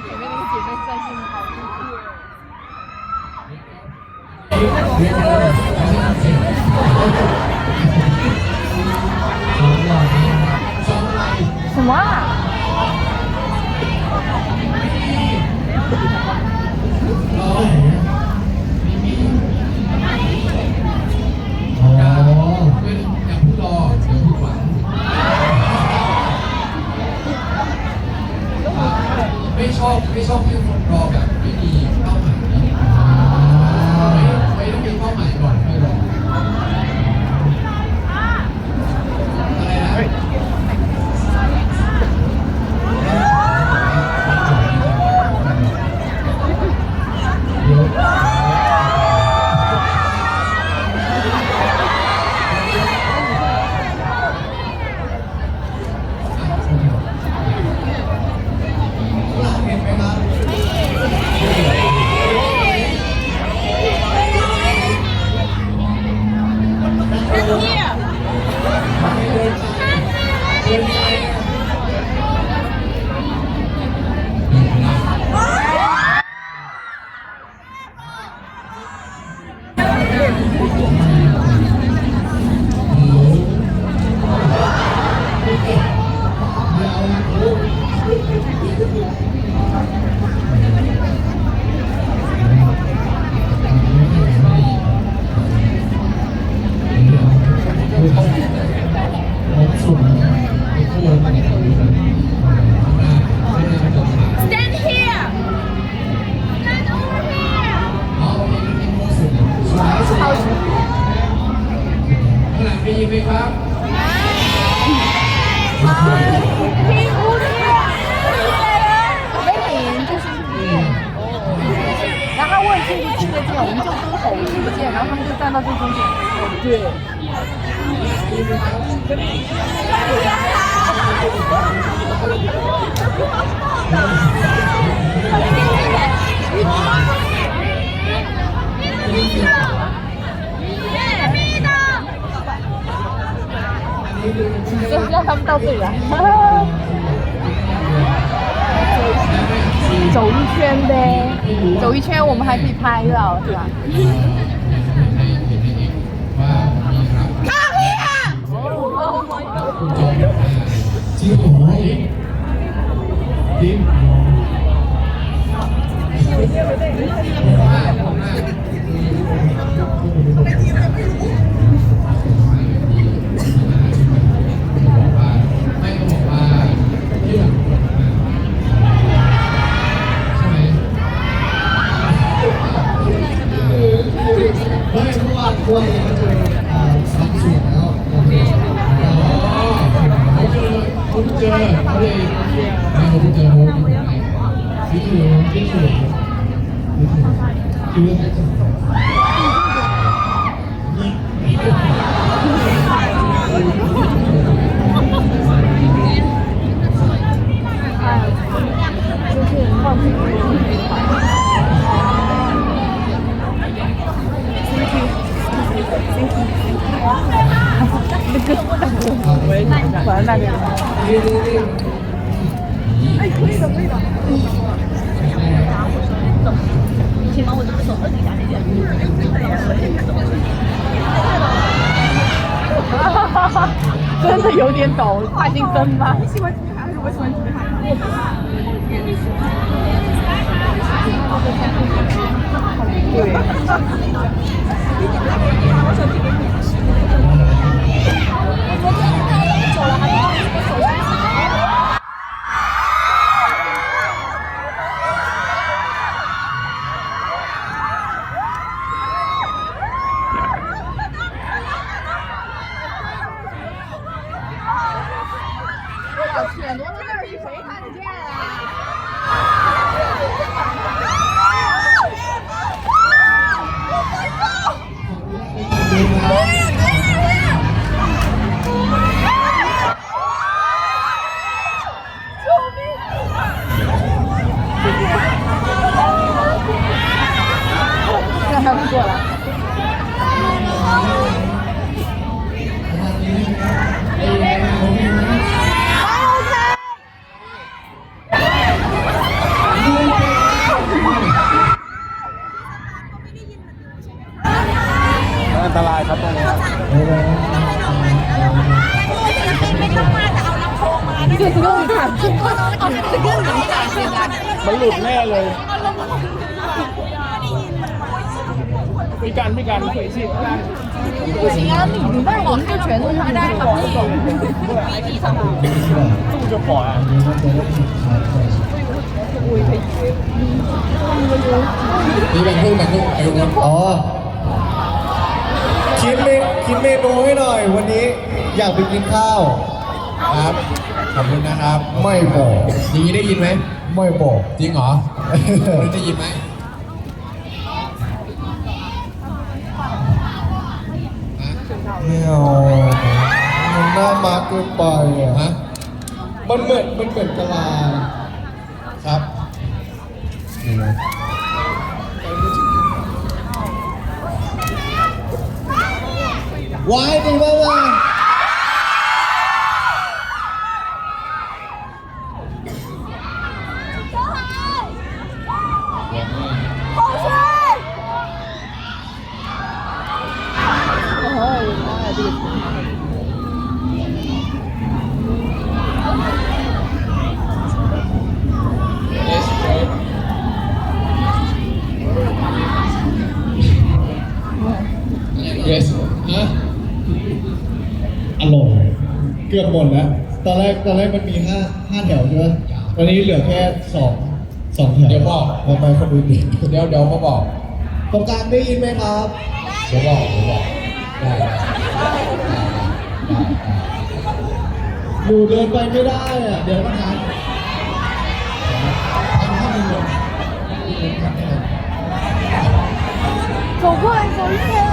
前面那个姐妹在线，好厉害。什么啊？ ไม่ชอบไม่ชอบที่คนรอแบบไม่มีเป้าหมายไม่ไม่ต้องมีเป้าหมายก่อนค่อยรอ ยินไหมครับ 屁股的，没领就是然后他问进就听得见，我们就跟吼听不见，然后他们就站到最中间。对。 就让他们到这里来。走一圈呗，走一圈我们还可以拍到，是吧？完了，完了！哎，可以的，可以的。真的有点抖，画近灯吗？你喜欢女孩还是我喜欢女孩？对。我手机。我。那还不过来。 อันตรายครับตรงนี้ครับ 这个你看，这个这个你看，现在。 มันหลุดแน่เลย พี่กันพี่กันเคยชิดกัน 不行啊，你你外网看全都是大家好像懂。ตู้จะปล่อยอ่ะ นี่แบ่งครึ่งแบ่งครึ่งไอ้ลุงครับอ๋อ คิดเมคิดเมนูให้หน่อย วันนี้อยากไปกินข้าว ครับ ขอบคุณนะครับ ไม่บอกอย่างนี้ได้ยินไหม ไม่บอก จริงเหรอ ได้ยินไหม ไม่เอามันน่ามาเกินไปอะฮะมันเหมือนมันเหมือนกะลาครับนี่นะวายดีมากว่า เยสฮะอร่อยเกือบหมดแล้ว ตอนแรกตอนแรกมันมีห้าห้าแถวใช่ไหมตอนนี้เหลือแค่สองสองแถว เดี๋ยวบอกทำไมคนดูดีเดี๋ยวเดี๋ยวมาบอกตรงกลางได้ยินไหมครับ เดี๋ยวบอกเดี๋ยวบอกได้หนูเดินไปไม่ได้อะเดี๋ยวมาทานทำให้มันหมดทำให้มัน 走过来，走一圈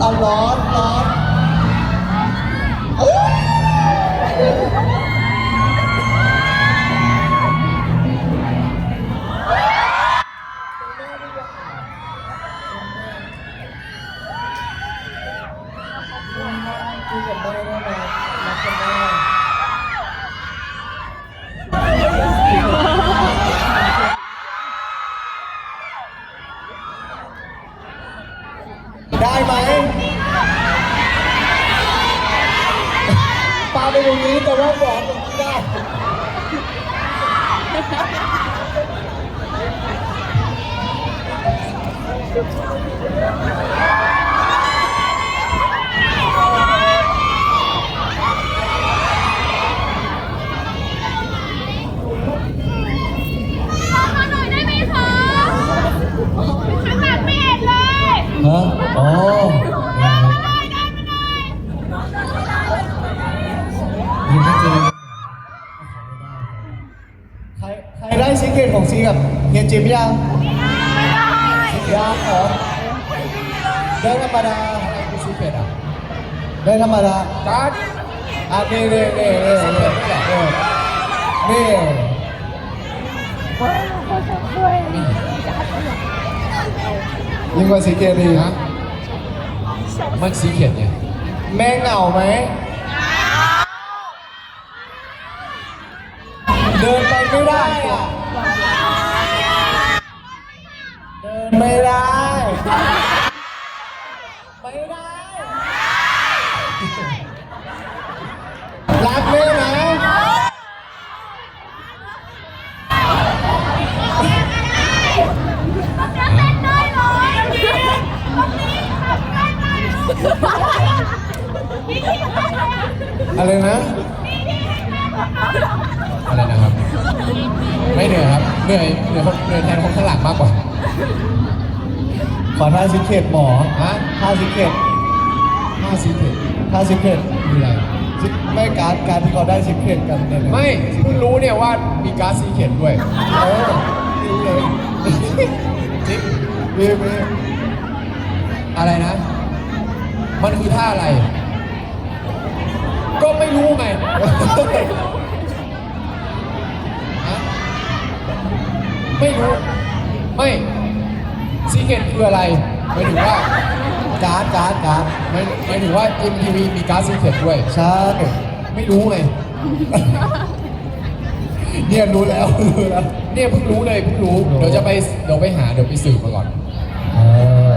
เอาร้อนร้อน ปาไปตรงนี้แต่ว่าบอก ชิมยังยังเหรอเดินธรรมดาอะไรกูซื้อเป็ดอ่ะเดินธรรมดาจัดอ่ะนี่นี่นี่นี่นี่นี่ยิ่งกว่าสีเกตดีฮะมันสีเขียนไงแม่เหงาไหมเดินไปไม่ได้อ่ะ ไม่ได้ ไม่ได้ รักแม่นะอะไรนะ อะไรนะครับ ไม่เหนื่อยครับ เหนื่อยเหนื่อยเหนื่อยแทนคนข้างหลังมากกว่า ขอท่าซิกเก็ตหมอฮะท่าซิกเก็ตห้าสิบเอ็ดท่าซิกเก็ตมีอะไรซิกไม่การดการที่เขาได้ซิกเก็ตกันเนี่ยนะไม่เพิ่งรู้เนี่ยว่ามีการ์ดซีเค็ดด้วยเออนี่เลยจริงมีมีอะไรนะ มันคือท่าอะไร ก็ไม่รู้ไงฮะไม่รู้ ไม่ ซีเค็ดคืออะไรหมายถึงว่าการ์ดการ์ดการ์ดหมายหมายถึงว่า MTV มีการ์ดซีเค็ดด้วย ใช่ไม่รู้ไงเนี่ยรู้แล้วรู้แล้วเนี่ยเพิ่งรู้เลยเพิ่งรู้ เดี๋ยวจะไปเดี๋ยวไปหาเดี๋ยวไปสืบมาก่อน เออ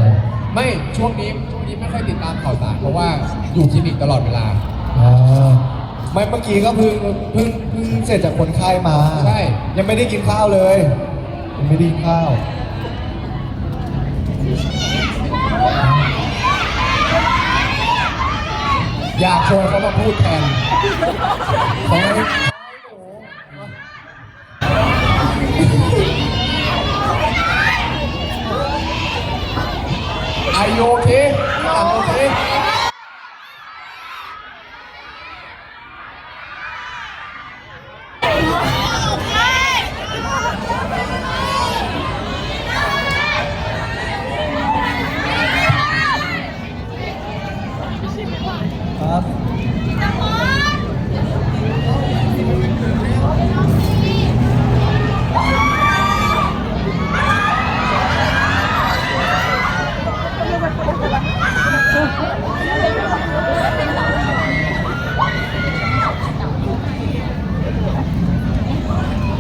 ไม่ช่วงนี้ช่วงนี้ไม่ค่อยติดตามข่าวสารเพราะว่าอยู่คลินิกตลอดเวลา อ่าไม่เมื่อกี้ก็เพิ่งเพิ่งเพิ่งเสร็จจากคนไข้มา ใช่ ยังไม่ได้กินข้าวเลย ยังไม่ได้กินข้าว อยากชวนเขามาพูดแทนไอโอเคอ่าโอเค ครับ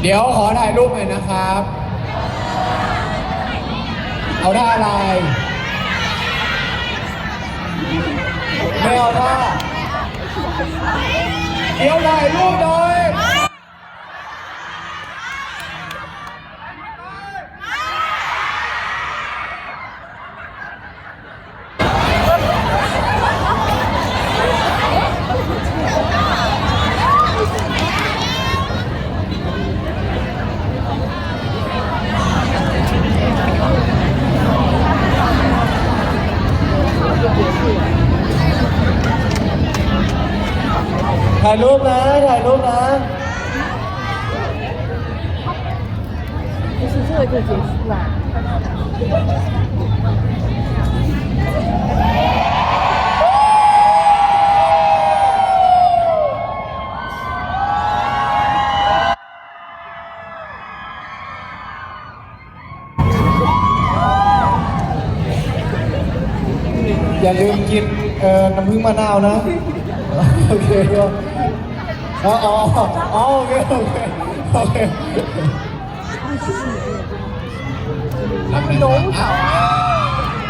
เดี๋ยวขอถ่ายรูปหน่อยนะครับ เอาได้อะไรไม่เอาได้เดี๋ยวถ่ายรูปหน่อย ถ่ายรูปนะถ่ายรูปนะ 就是这个就结束啦。 อย่าลืมกินเอ่อน้ำผึ้งมะนาวนะ 오케이요. 아, 아, 아, 오케이, 오케이, 오케이. 아니 너무 작아.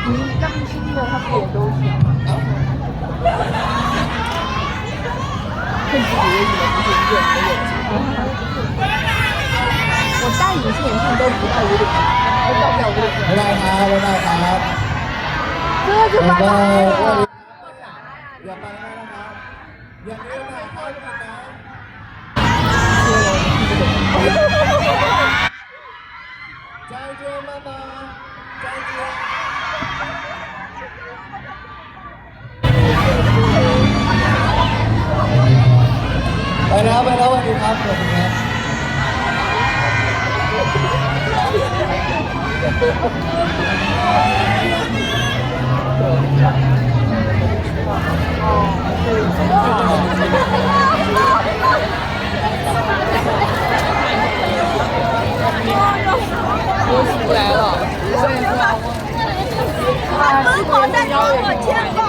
인장 신고 하기에 너무 작아. 我戴隐形眼镜都不到五厘米，都到不了五厘米。拜拜，拜拜，拜拜。这就拜拜。 อย่าไปนะครับอย่าลืมถ่ายภากันนะใจเจียมามาใจเจียไปแล้วไปแล้วสวัสดีครับสวัสดีครับ 我起不来了，我也是。啊，这个人妖也是我。